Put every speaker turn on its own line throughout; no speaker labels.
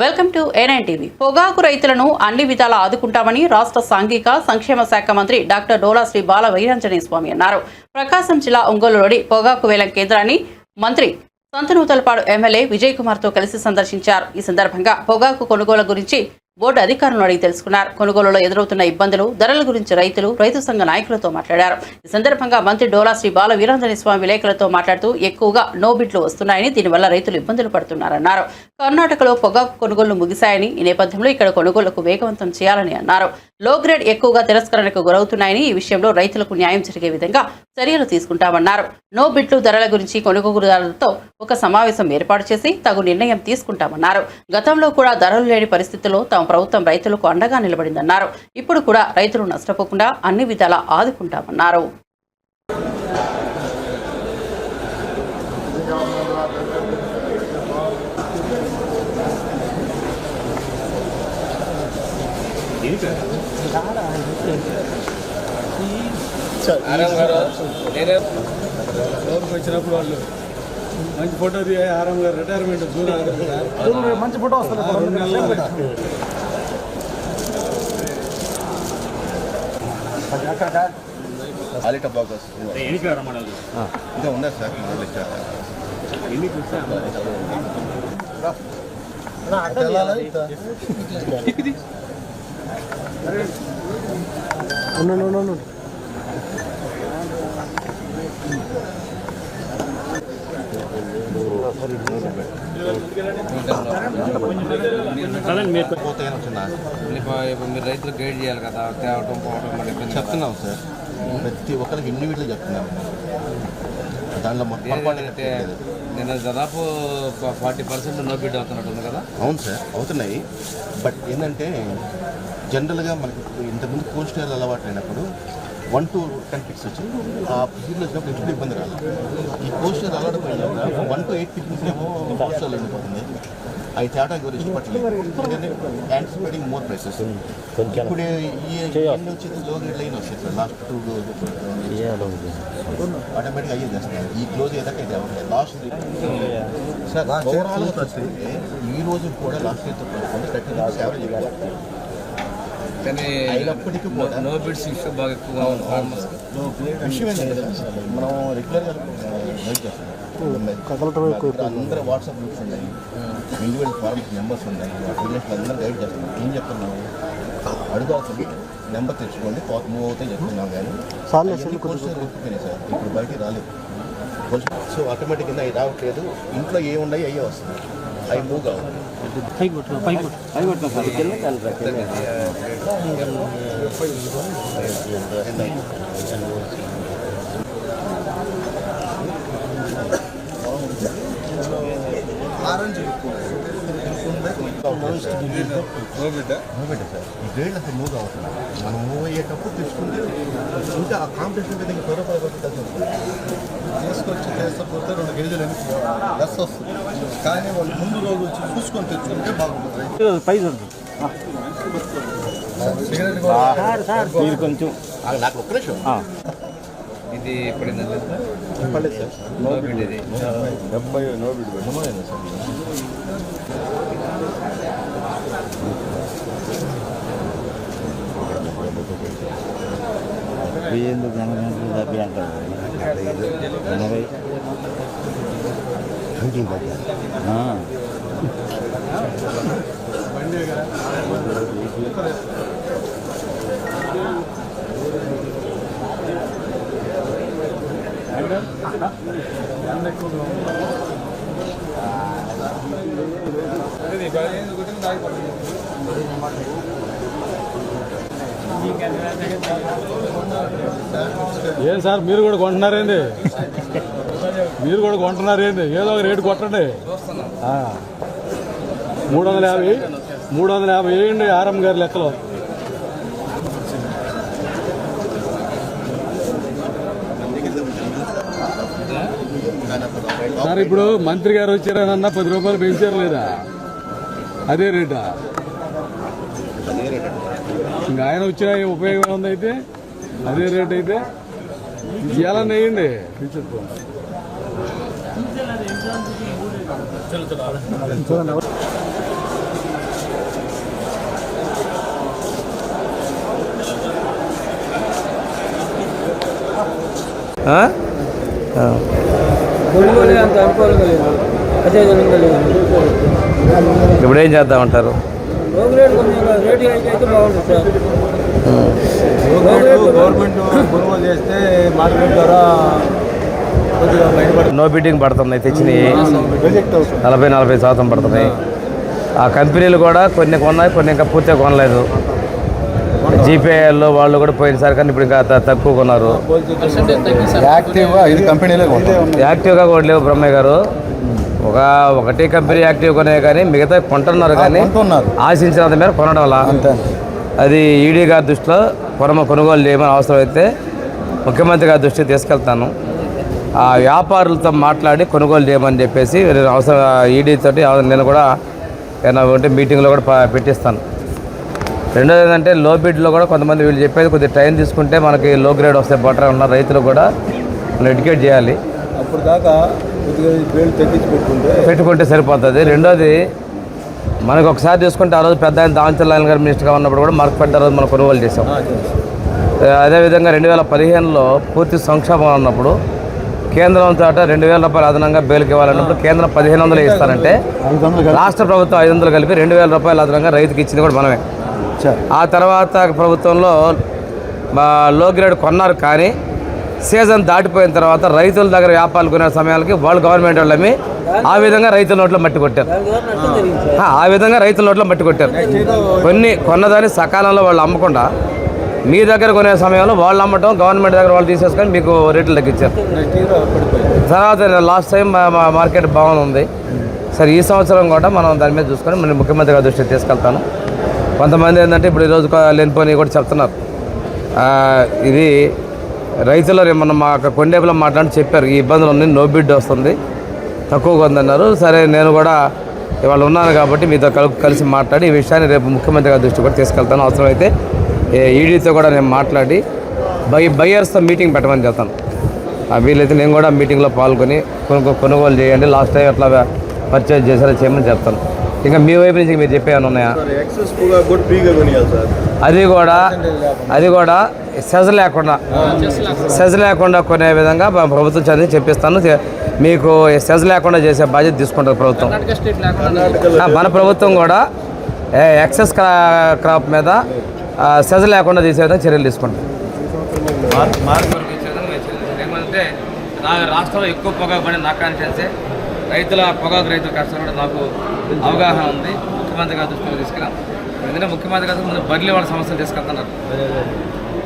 Welcome to A9 TV పొగాకు రైతులను అన్ని విధాలా ఆదుకుంటామని రాష్ట్ర సాంఘిక సంక్షేమ శాఖ మంత్రి డాక్టర్ డోలా శ్రీ బాల వీరాంజనేయ స్వామి అన్నారు. ప్రకాశం జిల్లా ఒంగోలులోని పొగాకు వేలం కేంద్రాన్ని మంత్రి సంతనూతలపాడు ఎమ్మెల్యే విజయ్ కుమార్తో కలిసి సందర్శించారు. ఈ సందర్భంగా పొగాకు కొనుగోలు గురించి బోర్డు అధికారులను అడిగి తెలుసుకున్నారు. కొనుగోలులో ఎదురవుతున్న ఇబ్బందులు ధరల గురించి రైతులు రైతు సంఘ నాయకులతో మాట్లాడారు. ఈ సందర్భంగా మంత్రి డోలా శ్రీ బాల వీరాంజనే స్వామి విలేకరులతో మాట్లాడుతూ ఎక్కువగా నో బిడ్లు వస్తున్నాయని దీనివల్ల రైతులు ఇబ్బందులు పడుతున్నారన్నారు. కర్ణాటకలో పొగాకు కొనుగోళ్ళు ముగిశాయని ఈ నేపథ్యంలో ఇక్కడ కొనుగోళ్ళకు వేగవంతం చేయాలని అన్నారు. లో గ్రేడ్ ఎక్కువగా తిరస్కరణకు గురవుతున్నాయని ఈ విషయంలో రైతులకు న్యాయం జరిగే విధంగా చర్యలు తీసుకుంటామన్నారు. నో బిట్లు ధరల గురించి కొనుగోలుదారులతో ఒక సమావేశం ఏర్పాటు చేసి తగు నిర్ణయం తీసుకుంటామన్నారు. గతంలో కూడా ధరలు లేని పరిస్థితుల్లో తమ ప్రభుత్వం రైతులకు అండగా నిలబడిందన్నారు. ఇప్పుడు కూడా రైతులు నష్టపోకుండా అన్ని విధాలా ఆదుకుంటామన్నారు.
లోపలికి వచ్చినప్పుడు వాళ్ళు మంచి ఫోటో దిగా ఆరాం గారు రిటైర్మెంట్ జూన్.
మంచి ఫోటో వస్తుంది
రెండు నెలలు.
ఆలిట బాగోస్ ఇంకా సార్?
మీరు రైతులు గైడ్ చేయాలి కదా తేవటం పోవడం ఇబ్బంది కదా.
చెప్తున్నాం సార్. ప్రతి ఒక్కరికి ఇండివిజువల్ చెప్తున్నాం. దాంట్లో
ఏంటంటే నేను దాదాపు ఫార్టీ పర్సెంట్ నో బిడ్ అవుతున్నట్టుంది కదా.
అవును సార్ అవుతున్నాయి. బట్ ఏంటంటే జనరల్గా మనకి ఇంతకుముందు కోల్డ్ స్టోర్ అలవాటు అయినప్పుడు వన్ టు టెన్ పిక్స్ వచ్చి ఆ పిక్లు వచ్చినప్పుడు ఎప్పుడు ఇబ్బంది రాదు. ఈ కోల్డ్ స్టోర్ అలవాటు పోయినాక వన్ టు ఎయిట్ పిక్స్ ఏమో కోల్డ్ స్టోర్ వెళ్ళిపోతుంది అవి తేడా ఎవరు ఇష్టపడలేదు. మోర్ ప్రైసెస్ ఇప్పుడు ఈ ఎన్ని వచ్చేది లో గ్రేడ్ లైన్ వస్తాయి సార్ లాస్ట్ టూ ఆటోమేటిక్గా అయ్యేది చేస్తున్నారు. ఈ క్లోజ్ ఏదాకా ఇది లాస్ట్ సార్ చూస్తే ఈ రోజు కూడా లాస్ట్ ఇయర్తో థర్టీ యావరేజ్
కానీ
అయినప్పటికీ కూడా
నో బిడ్స్ ఇష్యూ బాగా ఎక్కువగా ఉంది ఫార్మర్స్
విషయం ఏంటంటే మనం రెగ్యులర్గా నోట్ చేస్తాం.
కదలటం ఎక్కువ
ఇప్పుడు అందరూ వాట్సాప్ గ్రూప్స్ ఉన్నాయి. ఇండివిజువల్ ఫార్మర్స్ నెంబర్స్ ఉన్నాయి. అందరూ గైడ్ చేస్తున్నాం ఏం చెప్తున్నాము అడుగుతుంది నెంబర్ తెచ్చుకోండి. పోత మూవ్ అవుతాయి చెప్తున్నాం కానీ సార్. ఇప్పుడు బయటికి రాలేదు. సో ఆటోమేటిక్గా అవి రావట్లేదు. ఇంట్లో ఏ ఉన్నాయి అయ్యే వస్తుంది అవి మూవ్ కావాలి
నో బిడ్డ
సార్. ఈ గ్రేడ్ అసలు మూవ్ అవుతుంది మనం మూవ్ అయ్యేటప్పుడు తీసుకుంటే ఇంకా ఆ కాంపిటీషన్ మీద ఇంకా త్వరపడి
తీసుకొచ్చి చేస్తపోతే రెండు కేజీలు ఎన్ని లెస్ వస్తుంది. కానీ వాళ్ళు ముందు రోజు వచ్చి చూసుకొని తెచ్చుకుంటే బాగుంటుంది.
పై చూడు.
సిగరెట్ కూడా
మీరు కొంచెం.
నాకు ఒక్క నిమిషం.
ఇది
సార్.
నో బిడ్ ఇది.
డెబ్బై నోబిడ్
మూవ్ సార్
ఎందుకు గణగంటలు డబ్బి అంటారు. ఎనభై. ఆ.
ఏం సార్ మీరు కూడా కొంటున్నారేంది మీరు కూడా కొంటున్నారేంది ఏదో? ఒక రేటు కొట్టండి. మూడు వందల యాభై మూడు వందల యాభై వేయండి ఆర్ఎం గారి లెక్కలో. సార్ ఇప్పుడు మంత్రి గారు వచ్చారనన్నా పది రూపాయలు పెంచారు లేదా? అదే రేటా? ఇంకా ఆయన వచ్చిన ఉపయోగం ఉంది అయితే? అదే రేట్ అయితే? ఇవ్వాలని వేయండి
అంత
ఇప్పుడు ఏం చేద్దామంటారు?
గవర్నమెంట్ కొనుగోలు చేస్తే మార్కెట్
నో బిడ్డింగ్ పడుతున్నాయి తెచ్చినవి నలభై నలభై శాతం పడుతున్నాయి ఆ. కంపెనీలు కూడా కొన్ని కొన్నాయి కొన్ని ఇంకా పూర్తిగా కొనలేదు. జీపేఎల్లో వాళ్ళు కూడా పోయినసారి కానీ ఇప్పుడు ఇంకా తక్కువ కొన్నారు.
యాక్టివ్గా ఇది కంపెనీలే
యాక్టివ్గా కూడా లేవు బ్రహ్మయ్య గారు. ఒక ఒకటి కంపెనీ యాక్టివ్ కొనే కానీ మిగతా కొంటున్నారు కానీ. ఆశించినంత మేర కొనడం వల్ల.
అంతే
అది ఈడీ గారి దృష్టిలో కొనమ కొనుగోలు చేయమని అవసరం అయితే ముఖ్యమంత్రి గారి దృష్టికి తీసుకెళ్తాను. ఆ వ్యాపారులతో మాట్లాడి కొనుగోలు చేయమని చెప్పేసి నేను అవసరం ఈడీ తోటి నేను కూడా ఏమైనా ఉంటే మీటింగ్లో కూడా పెట్టిస్తాను. రెండోది ఏంటంటే లో బిడ్లో కూడా కొంతమంది వీళ్ళు చెప్పేది కొద్దిగా టైం తీసుకుంటే మనకి లో గ్రేడ్ వస్తే బెటర్ ఉన్న రైతులు కూడా. మనం ఎడ్యుకేట్ చేయాలి.
అప్పుడు దాకా పెట్టుకుంటే
సరిపోతుంది. రెండోది మనకు ఒకసారి చూసుకుంటే ఆ రోజు పెద్ద ఆయన దావంచల్ గారు మినిస్టర్గా ఉన్నప్పుడు కూడా మార్క్ పెట్ట రోజు మనం కొనుగోలు చేసాం అదేవిధంగా రెండు వేల పదిహేనులో పూర్తి సంక్షోభం ఉన్నప్పుడు కేంద్రం తోట రెండు వేల రూపాయలు అదనంగా బేలుకి ఇవ్వాలన్నప్పుడు కేంద్రం పదిహేను వందలు ఇస్తారంటే రాష్ట్ర ప్రభుత్వం ఐదు వందలు కలిపి రెండు వేల రూపాయలు అదనంగా రైతుకి ఇచ్చింది కూడా మనమే. ఆ తర్వాత ప్రభుత్వంలో మా లో గ్రేడ్ కొన్నారు కానీ సీజన్ దాటిపోయిన తర్వాత రైతుల దగ్గర వ్యాపారాలు కొనే సమయాలకి వాళ్ళు గవర్నమెంట్ వాళ్ళమి ఆ విధంగా రైతుల నోట్లో మట్టి కొట్టారు. ఆ, విధంగా రైతుల నోట్లో మట్టి కొట్టారు. కొన్ని కొన్నదాన్ని సకాలంలో వాళ్ళు అమ్మకుండా మీ దగ్గర కొనే సమయంలో వాళ్ళు అమ్మటం గవర్నమెంట్ దగ్గర వాళ్ళు తీసేసుకొని మీకు రేట్లు తగ్గించారు. తర్వాత లాస్ట్ టైం మా- మా మార్కెట్ బాగుంది సరే ఈ సంవత్సరం కూడా మనం దాని మీద చూసుకొని మనం ముఖ్యమంత్రి గారి దృష్టికి తీసుకెళ్తాను. కొంతమంది ఏంటంటే ఇప్పుడు ఈరోజు లేనిపోని కూడా చెప్తున్నారు. ఇది రైతులు ఏమన్నా మా కొండేపులో మాట్లాడి చెప్పారు ఈ ఇబ్బందులు ఉన్నాయి నో బిడ్ వస్తుంది తక్కువగా ఉందన్నారు. సరే నేను కూడా ఇవాళ ఉన్నాను కాబట్టి మీతో కలు కలిసి మాట్లాడి ఈ విషయాన్ని రేపు ముఖ్యమంత్రి గారి దృష్టి కూడా తీసుకెళ్తాను. అవసరమైతే ఈడీతో కూడా నేను మాట్లాడి బై బయ్యర్స్తో మీటింగ్ పెట్టమని చెప్తాను. వీలైతే నేను కూడా మీటింగ్లో పాల్గొని కొనుగో కొనుగోలు చేయండి. లాస్ట్ టైం అట్లా పర్చేజ్ చేసేలా చేయమని చెప్తాను. ఇంకా మీ వైపు నుంచి మీరు చెప్పేమైనా ఉన్నాయా? అది కూడా అది కూడా సెజ్ లేకుండా సెజ్ లేకుండా. కొనే విధంగా ప్రభుత్వం చదివి చెప్పిస్తాను. మీకు సెజ్ లేకుండా చేసే బాధ్యత తీసుకుంటుంది ప్రభుత్వం. మన ప్రభుత్వం కూడా ఎక్సెస్ క్రా- క్రాప్ మీద సెజ్ లేకుండా తీసే విధంగా చర్యలు తీసుకుంటాం ఏమంటే నా రాష్ట్రంలో ఎక్కువ పొగాకు పడి నా కాన్షియన్సే రైతుల పొగాకు రైతుల కష్టం కూడా నాకు అవగాహన ఉంది. ముఖ్యమంత్రి గారి తీసుకెళ్ళాం ఎందుకంటే ముఖ్యమంత్రి గారు ముందు బర్లీ వాళ్ళ సమస్యలు తీసుకెళ్తున్నారు.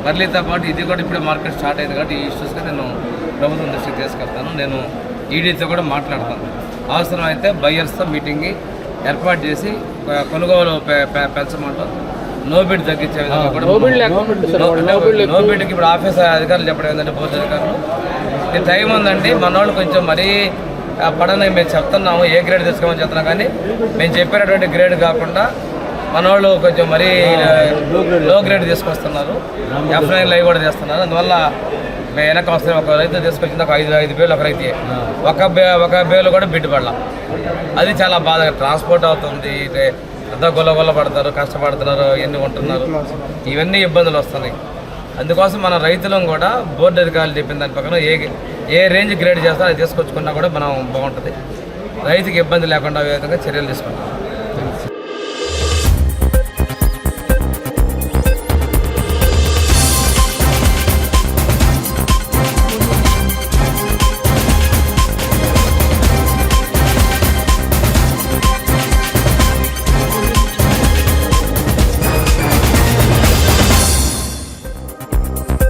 బర్లీతో పాటు ఇది కూడా ఇప్పుడే మార్కెట్ స్టార్ట్ అయింది కాబట్టి ఈ ఇష్యూస్గా నేను ప్రభుత్వం దృష్టికి తీసుకెళ్తాను. నేను ఈడీతో కూడా మాట్లాడతాను. అవసరమైతే బయ్యర్స్తో మీటింగ్ ఏర్పాటు చేసి కొనుగోలు పెంచమంటాం నో బిడ్ తగ్గించే విధంగా కూడా నో- నో బిడ్కి ఇప్పుడు ఆఫీస్ అధికారులు చెప్పడం ఏంటంటే బోర్డు అధికారులు టైం ఉందండి మన వాళ్ళు కొంచెం మరీ పడని మేము చెప్తున్నాము ఏ గ్రేడ్ తీసుకోమని చెప్తున్నాం కానీ మేము చెప్పినటువంటి గ్రేడ్ కాకుండా మన వాళ్ళు కొంచెం మరీ లో గ్రేడ్ తీసుకొస్తున్నారు. ఎఫ్ నైన్ లైవ్ కూడా చేస్తున్నారు. అందువల్ల మేము వెనక వస్తే ఒక రైతు తీసుకొచ్చింది ఒక ఐదు ఐదు వేలు ఒక రైతు. ఒక బే ఒక బేలు కూడా బిడ్డు పడాల అది చాలా బాధగా ట్రాన్స్పోర్ట్ అవుతుంది పెద్ద అంత గొల్ల పడతారు కష్టపడుతున్నారు ఎన్ని ఉంటున్నారు. ఇవన్నీ ఇబ్బందులు వస్తున్నాయి. అందుకోసం మన రైతులం కూడా బోర్డు అధికారులు చెప్పిన దాని పక్కన ఏ ఏ రేంజ్ గ్రేడ్ చేస్తారో అది తీసుకొచ్చుకున్నా కూడా మనం బాగుంటుంది. రైతుకి ఇబ్బంది లేకుండా ఏ విధంగా చర్యలు తీసుకుంటాం.